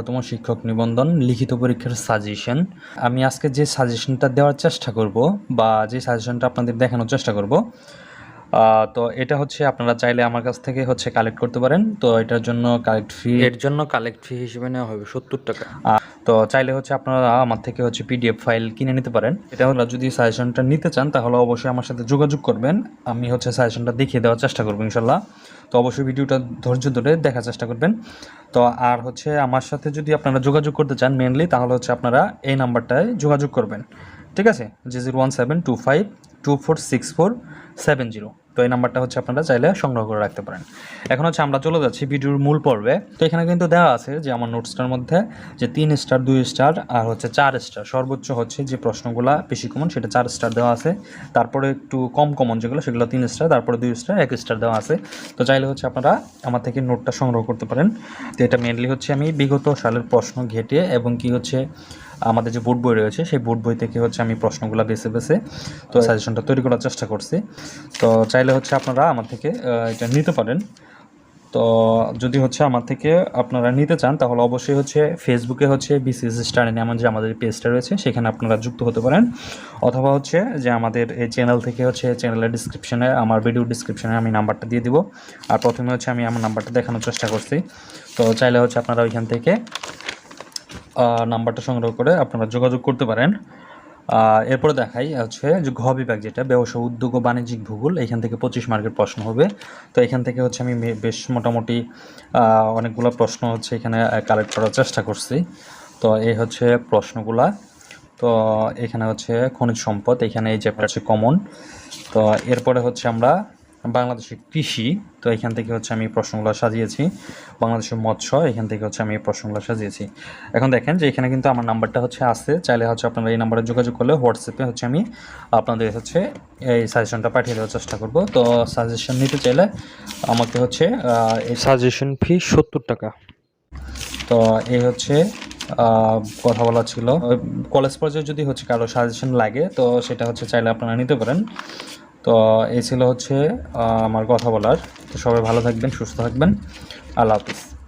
আঠারোতম শিক্ষক নিবন্ধন লিখিত পরীক্ষার সাজেশন আমি আজকে যে সাজেশনটা দেওয়ার চেষ্টা করব বা যে সাজেশনটা আপনাদের দেখানোর চেষ্টা করব তো এটা হচ্ছে আপনারা চাইলে আমার কাছ থেকে হচ্ছে কালেক্ট করতে পারেন। তো এটার জন্য কালেক্ট ফি এর জন্য কালেক্ট ফি হিসেবে নেওয়া হবে সত্তর টাকা। তো চাইলে হচ্ছে আপনারা আমার থেকে হচ্ছে পিডিএফ ফাইল কিনে নিতে পারেন। এটা হলো যদি সাজেশনটা নিতে চান, তাহলে অবশ্যই আমার সাথে যোগাযোগ করবেন। আমি হচ্ছে সাজেশনটা দেখিয়ে দেওয়ার চেষ্টা করব ইনশাল্লাহ। তো অবশ্যই ভিডিওটা ধৈর্য ধরে দেখার চেষ্টা করবেন। তো আর হচ্ছে আমার সাথে যদি আপনারা যোগাযোগ করতে চান মেনলি তাহলে হচ্ছে আপনারা এই নাম্বারটায় যোগাযোগ করবেন। ঠিক আছে? যে zero one seven two five two four six four seven zero. তো এই নাম্বারটা হচ্ছে আপনারা চাইলে সংগ্রহ করে রাখতে পারেন। এখন হচ্ছে আমরা চলে যাচ্ছি ভিডিওর মূল পর্বে। তো এখানে কিন্তু দেওয়া আছে যে আমার নোটসটার মধ্যে যে তিন স্টার দুই স্টার আর হচ্ছে চার স্টার সর্বোচ্চ হচ্ছে যে প্রশ্নগুলো বেশি কমন সেটা চার স্টার দেওয়া আছে। তারপরে একটু কম কমন যেগুলো সেগুলো তিন স্টার তারপরে দুই স্টার এক স্টার দেওয়া আছে। তো চাইলে হচ্ছে আপনারা আমার থেকে নোটটা সংগ্রহ করতে পারেন। তো এটা মেনলি হচ্ছে আমি বিগত সালের প্রশ্ন ঘেটে এবং কি হচ্ছে আমাদের যে বোর্ড বই রয়েছে সেই বোর্ড বই থেকে হচ্ছে আমি প্রশ্নগুলো বেছে বেছে তো সাজেশনটা তৈরি করার চেষ্টা করছি। তো চাইলে হচ্ছে আপনারা আমার থেকে এটা নিতে পারেন। তো যদি হচ্ছে আমার থেকে আপনারা নিতে চান তাহলে অবশ্যই হচ্ছে ফেসবুকে হচ্ছে বিসিএস স্টাডি এমন যে আমাদের পেজটা রয়েছে সেখানে আপনারা যুক্ত হতে পারেন। অথবা হচ্ছে যে আমাদের এই চ্যানেল থেকে হচ্ছে চ্যানেলের ডিসক্রিপশনে আমার ভিডিও ডিসক্রিপশনে আমি নাম্বারটা দিয়ে দিব। আর প্রথমে হচ্ছে আমি আমার নাম্বারটা দেখানোর চেষ্টা করছি। তো চাইলে হচ্ছে আপনারা ওইখান থেকে নাম্বারটা সংগ্রহ করে আপনারা যোগাযোগ করতে পারেন। এরপরে দেখাই হচ্ছে যে ঘ বিভাগ যেটা, ব্যবসা, উদ্যোগ ও বাণিজ্যিক ভূগোল, এখান থেকে পঁচিশ মার্কের প্রশ্ন হবে। তো এখান থেকে হচ্ছে আমি বেশ মোটামুটি অনেকগুলো প্রশ্ন হচ্ছে এখানে কালেক্ট করার চেষ্টা করছি। তো এই হচ্ছে প্রশ্নগুলা। তো এখানে হচ্ছে খনিজ সম্পদ, এখানে এই চ্যাপ্টার হচ্ছে কমন তো এরপরে হচ্ছে আমরা বাংলাদেশের কৃষি তো এখান থেকে হচ্ছে আমি প্রশ্নগুলো সাজিয়েছি। বাংলাদেশের মৎস্য এখান থেকে হচ্ছে আমি এই প্রশ্নগুলো সাজিয়েছি। এখন দেখেন যে এখানে কিন্তু আমার নাম্বারটা হচ্ছে আছে চাইলে হচ্ছে আপনারা এই নাম্বারে যোগাযোগ করলে হোয়াটসঅ্যাপে হচ্ছে আমি আপনাদের হচ্ছে এই সাজেশনটা পাঠিয়ে দেওয়ার চেষ্টা করব। তো সাজেশন নিতে চাইলে আমাকে হচ্ছে এই সাজেশন ফি সত্তর টাকা। তো এই হচ্ছে কথা বলা ছিল। কলেজ পর্যায়ে যদি হচ্ছে কারও সাজেশন লাগে তো সেটা হচ্ছে চাইলে আপনারা নিতে পারেন। তো এই ছিল হচ্ছে আমার কথা বলার। তো সবাই ভালো থাকবেন, সুস্থ থাকবেন। আল্লাহ হাফিজ।